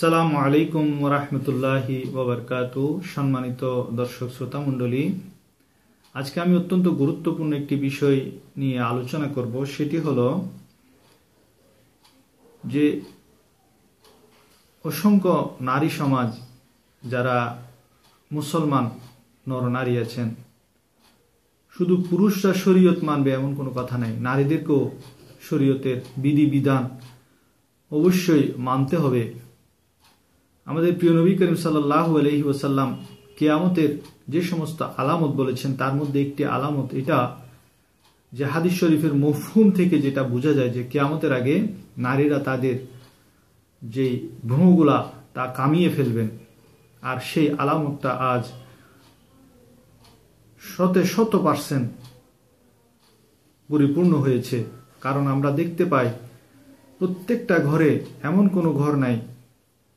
সালাম আলাইকুম ওরহমতুল্লাহি ওবরকাতু, সম্মানিত দর্শক শ্রোতা মণ্ডলী। আজকে আমি অত্যন্ত গুরুত্বপূর্ণ একটি বিষয় নিয়ে আলোচনা করব, সেটি হল যে অসংখ্য নারী সমাজ যারা মুসলমান নরনারী আছেন, শুধু পুরুষরা শরীয়ত মানবে এমন কোনো কথা নাই। নারীদেরকেও শরীয়তের বিধি বিধান অবশ্যই মানতে হবে। আমাদের প্রিয় নবী করিম সাল্লাহ আলহি ওসাল্লাম কেয়ামতের যে সমস্ত আলামত বলেছেন, তার মধ্যে একটি আলামত, এটা যে হাদিস শরীফের মফহুম থেকে যেটা বোঝা যায় যে কেয়ামতের আগে নারীরা তাদের যে ভ্রমগুলা তা কামিয়ে ফেলবেন। আর সেই আলামতটা আজ শতে শত পার্সেন্ট পরিপূর্ণ হয়েছে। কারণ আমরা দেখতে পাই, প্রত্যেকটা ঘরে এমন কোনো ঘর নাই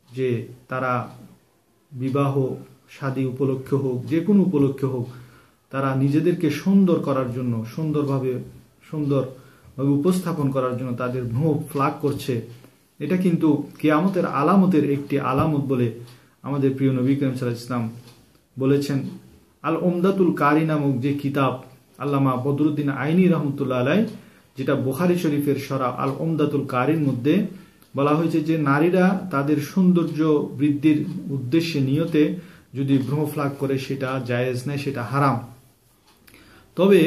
যে তারা বিবাহ, শাদী উপলক্ষে হোক, যে কোনো উপলক্ষে হোক, তারা নিজেদেরকে সুন্দর করার জন্য, সুন্দরভাবে সুন্দরভাবে উপস্থাপন করার জন্য তাদের ভ্রম ফ্লাগ করছে। এটা কিন্তু কেয়ামতের আলামতের একটি আলামত বলে আমাদের প্রিয় নবী করিম সাল্লাহ ইসলাম বলেছেন। আল ওমদাতুল কারি নামক যে কিতাব আল্লামা বদরুদ্দিন আইনি রহমতুল্লাহ আলাই যেটা বোখারি শরীফের সরা আল ওমদাতুল কারির মধ্যে বলা হয়েছে যে নারীরা তাদের সৌন্দর্য বৃদ্ধির উদ্দেশ্যে নিয়তে যদি ভ্রম ফ্লাগ করে, সেটা জায়েজ নেয়, সেটা হারাম। তবে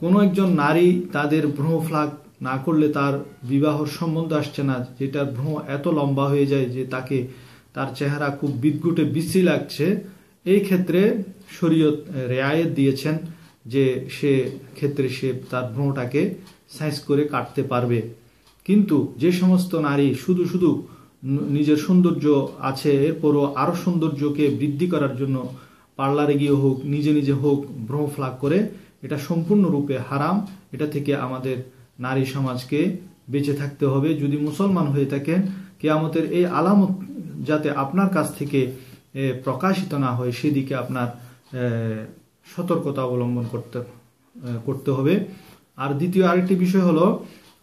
কোনো একজন নারী তাদের ভ্রম ফ্লাগ না করলে তার বিবাহর সম্বন্ধ আসছে না যেটার ভ্রম এত লম্বা হয়ে যায় যে তাকে তার চেহারা খুব বিদ্যুটে বিশ্রী লাগছে। এই ক্ষেত্রে শরীয়ত রেয়ায়ত দিয়েছেন যে সে ক্ষেত্রে সে তার ভ্রমটাকে সাইজ করে কাটতে পারবে। কিন্তু যে সমস্ত নারী শুধু শুধু নিজের সৌন্দর্য আছে, এরপরও আরও সৌন্দর্যকে বৃদ্ধি করার জন্য পার্লারে গিয়ে হোক, নিজে নিজে হোক ভ্রম ফ্লাগ করে, এটা সম্পূর্ণরূপে হারাম। এটা থেকে আমাদের নারী সমাজকে বেঁচে থাকতে হবে। যদি মুসলমান হয়ে থাকেন, কেয়ামতের এই আলামত যাতে আপনার কাছ থেকে প্রকাশিত না হয়, সেদিকে আপনার সতর্কতা অবলম্বন করতে করতে হবে। আর দ্বিতীয় আরেকটি বিষয় হলো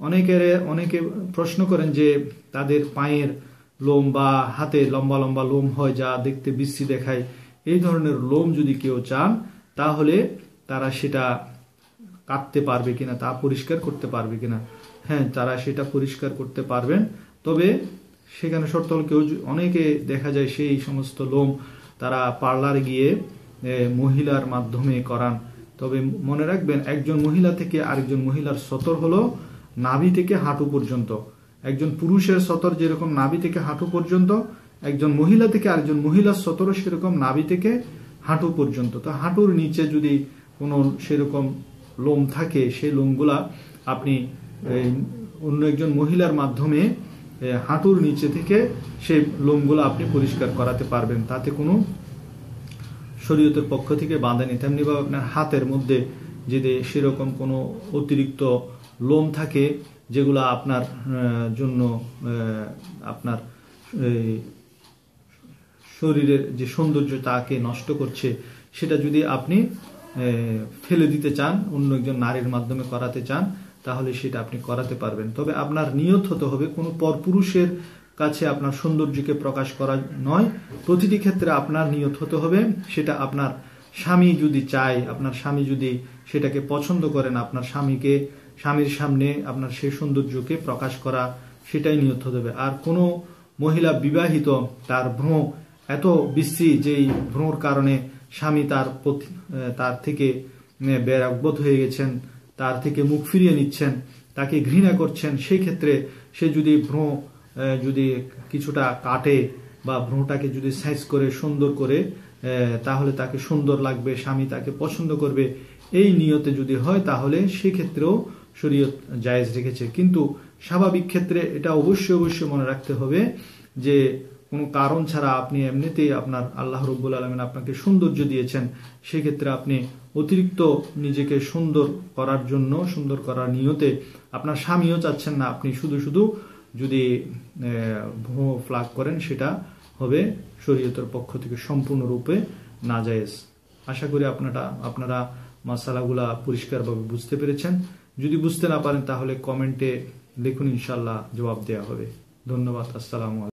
অনেকের, অনেকে প্রশ্ন করেন যে তাদের পায়ের লোম বা হাতে লম্বা লম্বা লোম হয় যা দেখতে বিশ্রী দেখায়, এই ধরনের লোম যদি কেউ চান, তাহলে তারা সেটা কাটতে পারবে কিনা, তা পরিষ্কার করতে পারবে কিনা। হ্যাঁ তারা সেটা পরিষ্কার করতে পারবেন। তবে সেখানে শর্ত হল কেউ অনেকে দেখা যায় সেই সমস্ত লোম তারা পার্লার গিয়ে মহিলার মাধ্যমে করান। তবে মনে রাখবেন, একজন মহিলা থেকে আরেকজন মহিলার সতর হলো নাভি থেকে হাঁটু পর্যন্ত। একজন পুরুষের সতর যেরকম নাভি থেকে হাঁটু পর্যন্ত, একজন মহিলা থেকে আরেকজন মহিলার সতরও সেরকম নাভি থেকে হাঁটু পর্যন্ত। তো হাঁটুর নিচে যদি কোনো সেরকম লোম থাকে সেই লোমগুলা আপনি অন্য একজন মহিলার মাধ্যমে হাঁটুর নিচে থেকে সেই লোমগুলো আপনি পরিষ্কার করাতে পারবেন। তাতে কোনো শরীয়তের পক্ষ থেকে বাঁধেনি তেমনিভাবে আপনার হাতের মধ্যে যদি সেরকম কোনো অতিরিক্ত লোম থাকে, যেগুলো আপনার জন্য আপনার শরীরের যে সৌন্দর্য তাকে নষ্ট করছে, সেটা যদি আপনি ফেলে দিতে চান, অন্য একজন নারীর মাধ্যমে করাতে চান, তাহলে সেটা আপনি করাতে পারবেন। তবে আপনার নিয়ত হতে হবে, কোনো পরপুরুষের কাছে আপনার সৌন্দর্যকে প্রকাশ করা নয়। প্রতিটি ক্ষেত্রে আপনার নিয়ত হতে হবে, সেটা আপনার স্বামী যদি চায়, আপনার স্বামী যদি সেটাকে পছন্দ করেন, আপনার স্বামীকে স্বামীর সামনে আপনার সেই সৌন্দর্যকে প্রকাশ করা, সেটাই নিয়ত দেবে আর কোনো মহিলা বিবাহিত, তার ভ্রম এত বিশ্রী যেই ভ্রমর কারণে স্বামী তার তার থেকে বেরাগবোধ হয়ে গেছেন, তার থেকে মুখ ফিরিয়ে নিচ্ছেন, তাকে ঘৃণা করছেন, সেই ক্ষেত্রে সে যদি ভ্রম যদি কিছুটা কাটে বা ভ্রমটাকে যদি সাইজ করে, সুন্দর করে তাহলে তাকে সুন্দর লাগবে, স্বামী তাকে পছন্দ করবে, এই নিয়তে যদি হয়, তাহলে সেক্ষেত্রেও শরীয়ত জায়েজ রেখেছে। কিন্তু স্বাভাবিক ক্ষেত্রে এটা অবশ্যই অবশ্যই মনে রাখতে হবে যে কোনো কারণ ছাড়া আপনি এমনিতেই আপনার আল্লাহ রব্বুল আলমিন আপনাকে সৌন্দর্য দিয়েছেন। সেক্ষেত্রে আপনি অতিরিক্ত নিজেকে সুন্দর করার জন্য, সুন্দর করার নিয়তে আপনার স্বামীও চাচ্ছেন না। আপনি শুধু শুধু যদি ভ্রম ফ্লাগ করেন, সেটা হবে শরীয়তের পক্ষ থেকে সম্পূর্ণরূপে না জায়েজ আশা করি আপনারা আপনারা মশালাগুলা পরিষ্কারভাবে বুঝতে পেরেছেন। যদি বুঝতে না পারেন তাহলে কমেন্টে লিখুন ইনশাল্লাহ জবাব দেওয়া হবে। ধন্যবাদ আসসালামু